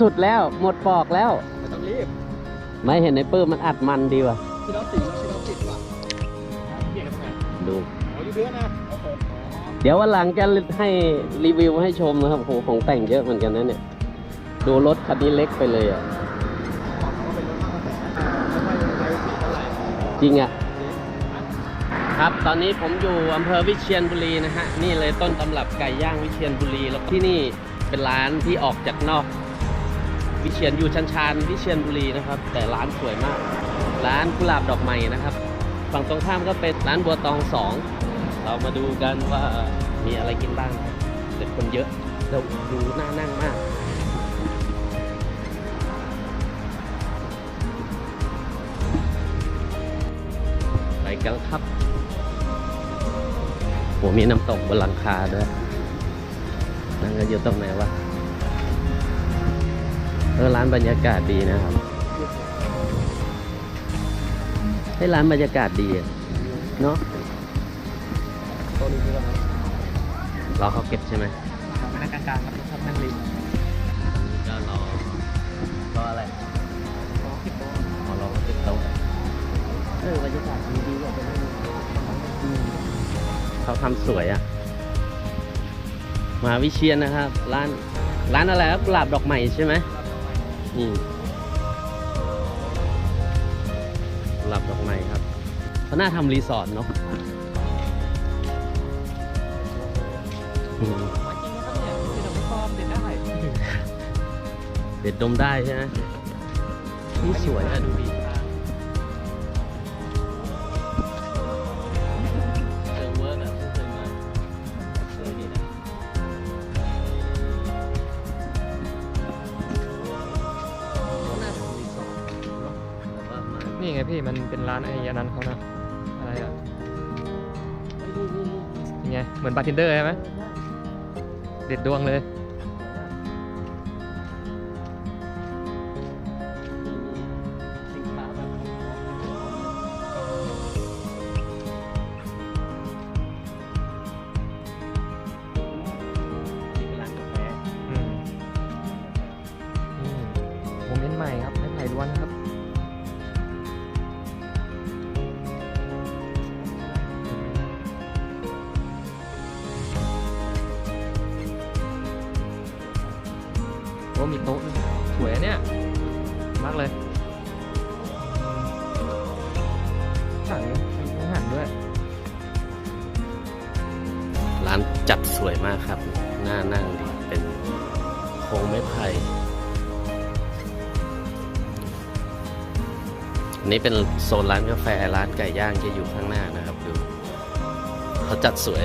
สุดแล้ว หมดปอกแล้ว ไม่ต้องรีบ ไม่เห็นในปื้มมันอัดมันดีว่ะพี่น้องสี่พี่น้องติดว่ะเปลี่ยนกันไงดูอ๋ออยู่เยอะนะโอ้โหเดี๋ยววันหลังจะให้รีวิวให้ชมนะครับโหของแต่งเยอะเหมือนกันนะเนี่ย ดูรถคันนี้เล็กไปเลยอะบอกเขาว่าเป็นรถมากกว่าแสนไม่ไม่ไม่สีเท่าไหร่จริงอะครับตอนนี้ผมอยู่อำเภอวิเชียรบุรีนะฮะนี่เลยต้นตำรับไก่ย่างวิเชียรบุรีแล้วที่นี่เป็นร้านที่ออกจากนอก วิเชียรอยู่ชันชานวิเชียรบุรีนะครับ แต่ร้านสวยมาก ร้านกุหลาบดอกไม้นะครับ ฝั่งตรงข้ามก็เป็นร้านบัวตองสองเรามาดูกันว่ามีอะไรกินบ้างเด็กคนเยอะเราดูน่านั่งมากไปกันครับโหมีน้ำตกบนหลังคาด้วยนั่งกันอยู่ตรงไหนวะ เออร้านบรรยากาศดีนะครับให้ร้านบรรยากาศดีอะเนาะตัวนี้คืออะไรรอเขาเก็บใช่ไหมไม่นั่งกลางๆครับชอบนั่งริมก็รอรออะไรอ๋อคิดตัวรอรอเขาเก็บโต๊ะเออบรรยากาศดีดีกว่าไปนั่งเขาทำสวยอะมหาวิเชียนนะครับ ร้านร้านอะไรครับกุหลาบดอกใหม่ใช่ไหม อืมกุหลาบดอกไม้ครับเขาน่าทำรีสอร์ทเนาะอืมมาจริงนะครับเนี่ยคือเราไม่ฟอร์มเด็ดได้เด็ดดมได้ใช่ไหมนี่สวยอะดูดิ นี่ไงพี่มันเป็นร้านไอ้อันนั้นเขานะอะไรอะเฮ้ยนี่นี่นี่ยังไงเหมือนบาร์เทนเดอร์ใช่ไหมเด็ดดวงเลย มีโต๊ะด้วยสวยเนี่ยมากเลยสั่งมีอาหารด้วย ร้านจัดสวยมากครับน่านั่งดี เป็นโครงไม้ไผ่อันนี้เป็นโซนร้านกาแฟร้านไก่ย่างจะอยู่ข้างหน้านะครับดูเขาจัดสวย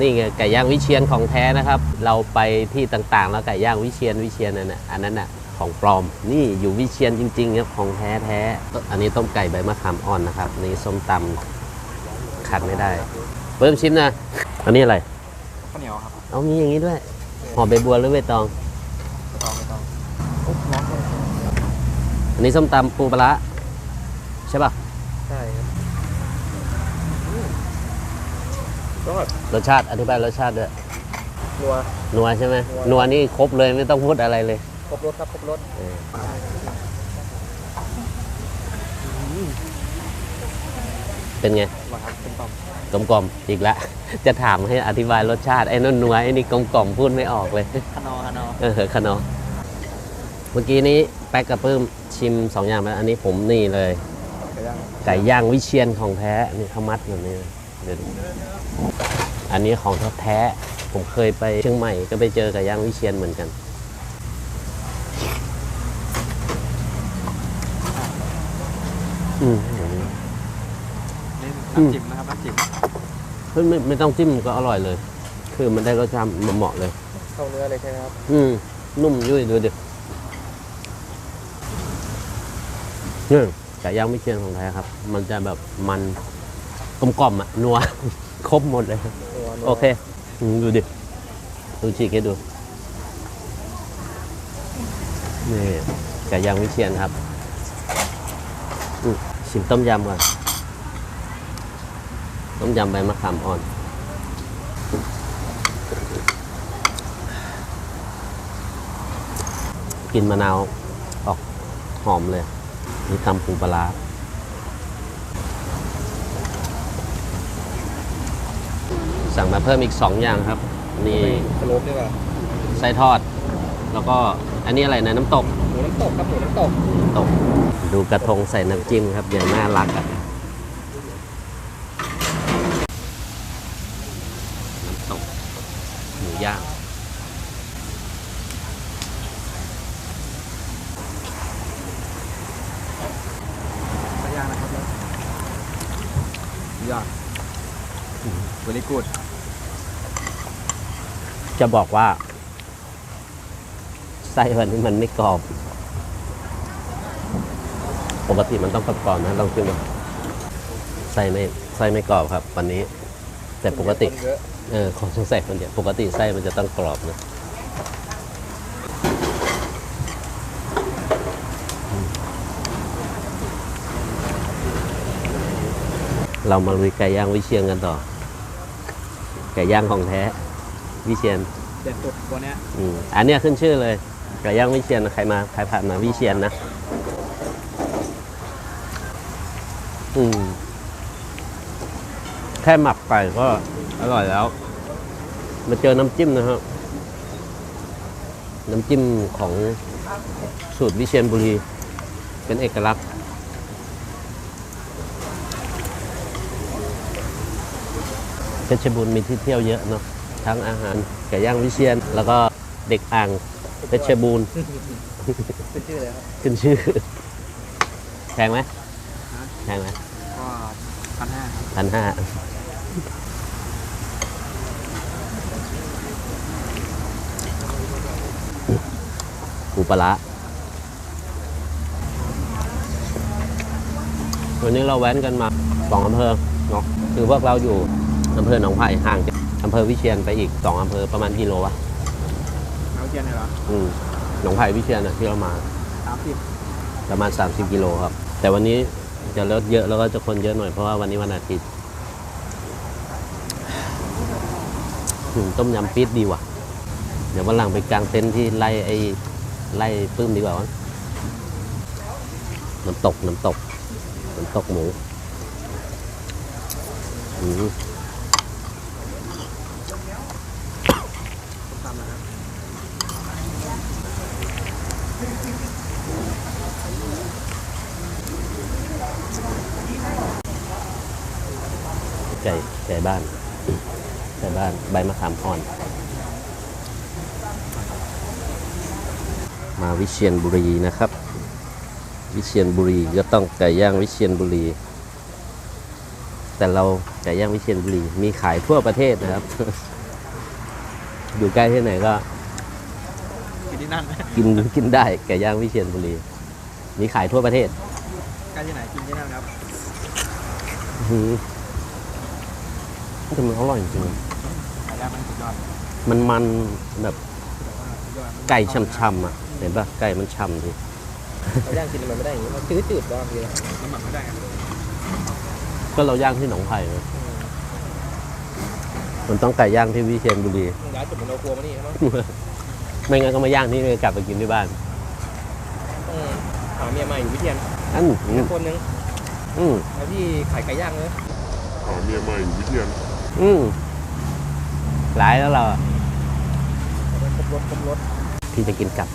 นี่ไงไก่ย่างวิเชียนของแท้นะครับ เราไปที่ต่างๆ แล้วไก่ย่างวิเชียนวิเชียนนั่นน่ะอันนั้นน่ะของปลอม นี่อยู่วิเชียนจริงๆครับของแท้แท้อันนี้ต้มไก่ใบมะขามอ่อนนะครับนี่ส้มตำขาดไม่ได้เพิ่มชิมนะอันนี้อะไรข้าวเหนียวครับเอามีอย่างนี้ด้วยห่อใบบัวหรือใบตองไม่ต้องไม่ต้องโอ้ร้อนเลยอันนี้ส้มตำปูปลาร้าใช่ป่ะ ใช่ครับ ก็รสชาติอธิบายรสชาติด้วยนัว นัวใช่ไหมนัว นัวนี่ครบเลยไม่ต้องพูดอะไรเลย ครบรสครับครบรสเออเป็นไงมาครับเป็นต่อมกลมกล่อมอีกแล้ว จะถามให้อธิบายรสชาติไอ้นั่นนัวไอ้นี่กลมกล่อมพูดไม่ออกเลยคานอคานอเออขนมเมื่อกี้นี้แป๊กกับปื้มชิมสองอย่างแล้วอันนี้ผมนี่เลย ไก่ย่างไก่ย่างวิเชียนของแท้นี่เขามัดแบบนี้เดี๋ยวดูอันนี้ของแท้ๆผมเคยไปเชียงใหม่ก็ไปเจอไก่ย่างวิเชียนเหมือนกันอืมนี่อืมน้ำจิ้มนะครับน้ำจิ้มเฮ้ยไม่ไม่ต้องจิ้มก็อร่อยเลย คือมันได้รสชาติเหมาะๆเลย เข้าเนื้อเลยใช่ไหมครับ อืม นุ่มยุ่ยดูดินี่ไก่ย่างวิเชียนของแท้ครับ มันจะแบบมัน กลมกล่อมๆอะนัว ครบหมดเลย โอเคอืมดูดิ ดูฉีกให้ดู นี่ไก่ย่างวิเชียนครับอืมชิมต้มยำก่อน ต้มยำใบมะขามอ่อน กินมะนาว ออกหอมเลย นี่ตำปูปลาร้า สั่งมาเพิ่มอีก 2 อย่างครับ นี่สโลปดีกว่าไส้ทอด แล้วก็อันนี้อะไรนะน้ำตกหมูน้ำตกครับหมูน้ำตกน้ำตก ดูกระทงใส่น้ำจิ้มครับอย่างน่ารักอะน้ำตกหมูย่างไก่ย่างนะครับยอดเวลิกูด จะบอกว่า ไส้วันนี้มันไม่กรอบ ปกติมันต้องกรอบๆนะลองชิมดูไส้ไม่ไส้ไม่กรอบครับ วันนี้ แต่ปกติ เอะเอของสงสัยคนเดียวปกติไส้มันจะต้องกรอบนะเรามาลุยไก่ย่างวิเชียนกันต่อ ไก่ย่างของแท้ วิเชียนเด็ดสุดตัวเนี้ยอืมอันเนี้ยขึ้นชื่อเลยไก่ย่างวิเชียนใครมาใครผ่านมาวิเชียนนะอืมแค่หมักไก่ก็อร่อยแล้ว มาเจอน้ำจิ้มนะครับน้ำจิ้มของสูตรวิเชียนบุรี เป็นเอกลักษณ์เพชรบูรณ์มีที่เที่ยวเยอะเนาะ ทั้งอาหารไก่ย่างวิเชียน แล้วก็เด็กอ่างเพชรบูรณ์เป็นชื่อเลยครับขึ้นชื่อแพงไหมแพงไหมก็พันห้าพันห้าปูปลาวันนี้เราแว้นกันมาสองอำเภอเนาะคือพวกเราอยู่อำเภอหนองไผ่ห่างจาก อำเภอวิเชียนไปอีกสองอำเภอประมาณกิโลวะเอาเทียนเลยเหรออืมหนองไผ่วิเชียนอะที่เรามาสามสิบประมาณ 30 กิโลครับ แต่วันนี้จะลดเยอะแล้วก็จะคนเยอะหน่อยเพราะว่าวันนี้วันอาทิตย์อืมต้มยำปี๊ดดีว่ะ เดี๋ยววันหลังไปกางเต็นท์ที่ไล่ไอ้ไล่ปื้มดีกว่าวะน้ำตกน้ำตกน้ำตกหมูอืม ตามนะครับ ไก่ไก่ บ้านไก่บ้านใบมะขามอ่อน มาวิเชียนบุรีนะครับ วิเชียนบุรีก็ต้องไก่ย่างวิเชียนบุรี แต่เราไก่ย่างวิเชียนบุรีมีขายทั่วประเทศนะครับ อยู่ใกล้ที่ไหนก็กินที่นั่นกินกินได้ไก่ย่างวิเชียนบุรี มีขายทั่วประเทศใกล้ที่ไหนกินที่นั่นครับอื้อหือ แต่มันอร่อยจริงไก่ย่างมันสุดยอดๆมันมันแบบแต่ว่าสุดยอดไก่ช่ำๆอะ เห็นปะไก่มันช่ำดิไก่ย่างกินมันไม่ได้อย่างนี้มันจืดจืดบ้างเลยน้ำหมักไม่ได้ครับก็เราย่างที่หนองไผ่นะมันต้องไก่ย่างที่วิเชียนบุรีย้ายจุดมันเอาครัวมานี่ใช่ไหมไม่งั้นก็มาย่างที่นี่กลับไปกินที่บ้านต้องหาเมียใหม่อยู่วิเทียนอันอืมคนนึง อืมแล้วที่ขายไก่ย่างเลยหาเมียใหม่อยู่วิเทียน อืมหลายแล้วเราอะครบรถครบรถพี่จะกินกลับ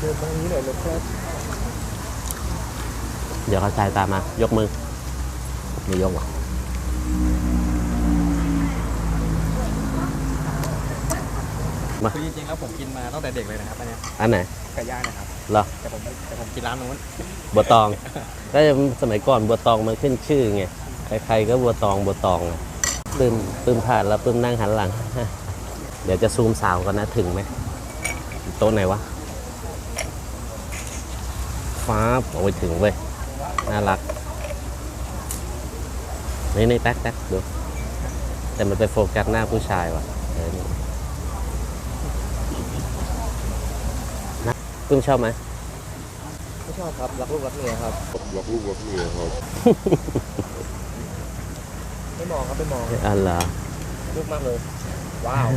เดินตรงนี้หน่อยรถแค่เดี๋ยวเขาชายตามมา ยกมือไม่ยกหรอกมาคือจริงๆแล้วผมกินมาตั้งแต่เด็กเลยนะครับอันเนี้ยอันไหนไก่ย่างนะครับ เหรอแต่ผมแต่ผมกินร้านนู้นบัวตองก็จะสมัยก่อนบัวตองมันขึ้นชื่อไงใครๆก็บัวตองบัวตองอะปลื้มปลื้มพลาดแล้วปลื้มนั่งหันหลัง เดี๋ยวจะซูมสาวกันนะถึงไหมโต๊ะไหนวะฟ้าโอ้ยถึงเว้ยน่ารักนี่นี่แท็กแท็กดูแต่มันไปโฟกัสหน้าผู้ชายว่ะเออนี่นะเพิ่งชอบไหมไม่ชอบครับรักลูกรักเมียครับรักลูกรักเมียครับ ไม่มองครับไม่มองอันเหรอลูกมากเลย ว้าว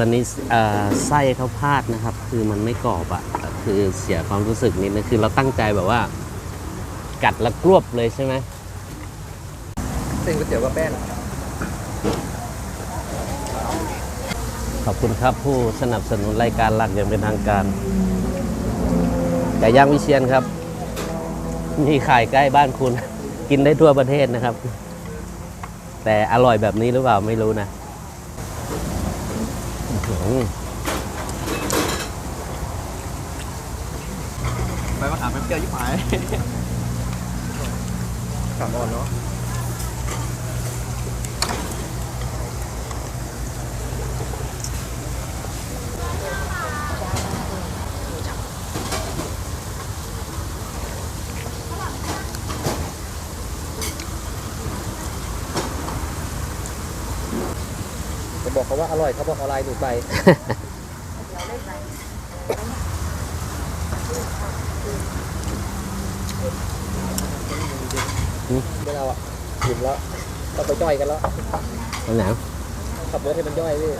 วันนี้เอ่อไส้ข้าวพาดนะครับ คือมันไม่กรอบอะ่ะ คือเสียความรู้สึกนิดนึงคือเราตั้งใจแบบว่า กัดแล้วกรวบเลยใช่ไหมเส้นก๋วยเตี๋ยวกับแป้ง ขอบคุณครับผู้สนับสนุนรายการหลักอย่างเป็นทางการไก่ย่างวิเชียนครับ มีขายใกล้บ้านคุณ กินได้ทั่วประเทศนะครับ แต่อร่อยแบบนี้หรือเปล่าไม่รู้นะไปมาหาแป๊บเดียวยิ่งหายกลับก่อนเนาะ บอกเขาว่าอร่อยเขาบอกอร่อยหนูไปไม่เราอะหิมแล้วเราไปย่อยกันแล้วอันไหนขับรถให้มันย่อยพี่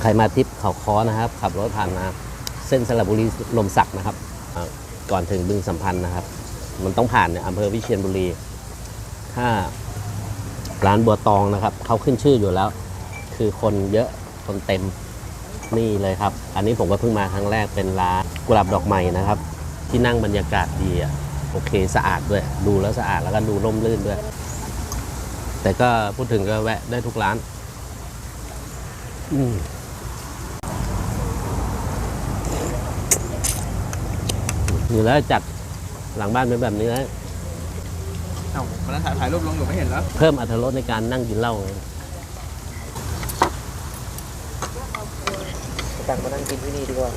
ใครมาทริปเขาคอนะครับ ขับรถผ่านมาเส้นสระบุรีลมศักดิ์นะครับ ก่อนถึงบึงสัมพันธ์นะครับ มันต้องผ่านอำเภอวิเชียรบุรี ถ้าร้านบัวตองนะครับเขาขึ้นชื่ออยู่แล้ว คือคนเยอะคนเต็มนี่เลยครับ อันนี้ผมก็เพิ่งมาครั้งแรกเป็นร้านกุหลาบดอกไม้นะครับ ที่นั่งบรรยากาศดีอะโอเคสะอาดด้วย ดูแล้วสะอาดแล้วก็ดูร่มรื่นด้วย แต่ก็พูดถึงก็แวะได้ทุกร้าน อืม อยู่แล้วจัดหลังบ้านเป็นแบบนี้แล้วเอ้าวันนั้นถ่ายถ่ายรูปลงอยู่ไม่เห็นแล้วเพิ่มอรรถรสในการนั่งกินเหล้าไงตังมานั่งกินที่นี่ดีกว่า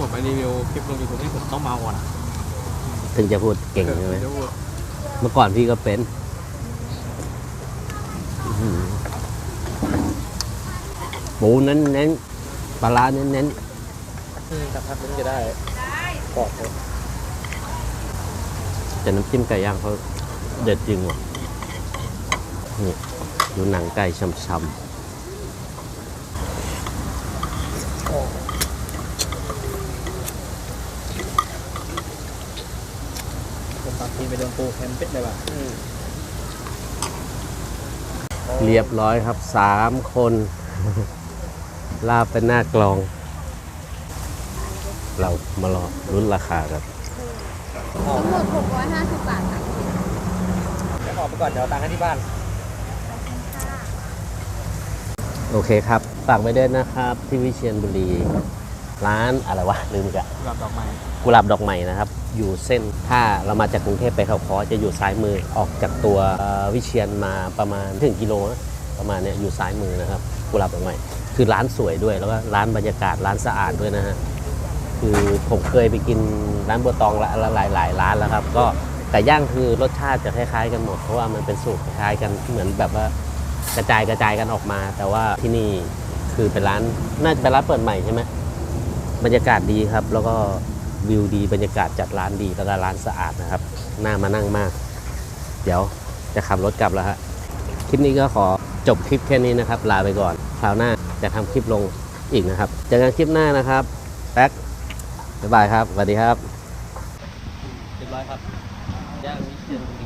ผมไปรีวิวคลิปลงยูทูบนี่ผมต้องเมาก่อนอะถึงจะพูดเก่งใช่ไหมเดี๋ยวเมื่อก่อนพี่ก็เป็นอื้อหือหมูเน้นเน้นๆปลาร้าเน้นเน้นสักพักนึงจะได้ กรอบเลยๆแต่น้ำจิ้มไก่ย่างเขาเด็ดจริงว่ะนี่ดูหนังไก่ช่ำผมตามทีไปโดนปูแฮมเป็ดเลยว่ะอืมๆเรียบร้อยครับสามคน ลาบเป็นหน้ากลอง เรามารอรุ้นราคากันทั้งหมด650 บาทค่ะเดี๋ยวออกไปก่อนเดี๋ยวเอาตังค์ให้ที่บ้านโอเคครับฝากไว้ด้วยนะครับ ที่วิเชียรบุรี ร้านอะไรวะลืมอีกอะกุหลาบดอกไม้กุหลาบดอกใหม่นะครับ อยู่เส้นถ้าเรามาจากกรุงเทพไปเขาคอจะอยู่ซ้ายมือออกจากตัวเอ่อวิเชียรมาประมาณถึงกิโลนะประมาณเนี้ยอยู่ซ้ายมือนะครับกุหลาบดอกใหม่คือร้านสวยด้วยแล้วก็ร้านบรรยากาศร้านสะอาดด้วยนะฮะ คือผมเคยไปกินร้านบัวตองละละหลายหลายร้านแล้วครับ ก็ไก่ย่างคือรสชาติจะคล้ายๆกันหมดเพราะว่ามันเป็นสูตรคล้ายกันเหมือนแบบว่ากระจายกระจายกันออกมา แต่ว่าที่นี่คือเป็นร้านน่าจะเป็นร้านเปิดใหม่ใช่ไหมบรรยากาศดีครับ แล้วก็วิวดีบรรยากาศจัดร้านดีแล้วก็ร้านสะอาดนะครับน่ามานั่งมาก เดี๋ยวจะขับรถกลับแล้วฮะคลิปนี้ก็ขอจบคลิปแค่นี้นะครับ ลาไปก่อนคราวหน้าจะทำคลิปลงอีกนะครับเจอกันคลิปหน้านะครับแป๊ก บ๊ายบายครับสวัสดีครับเรียบร้อยครับย่างมิเชียรบุรี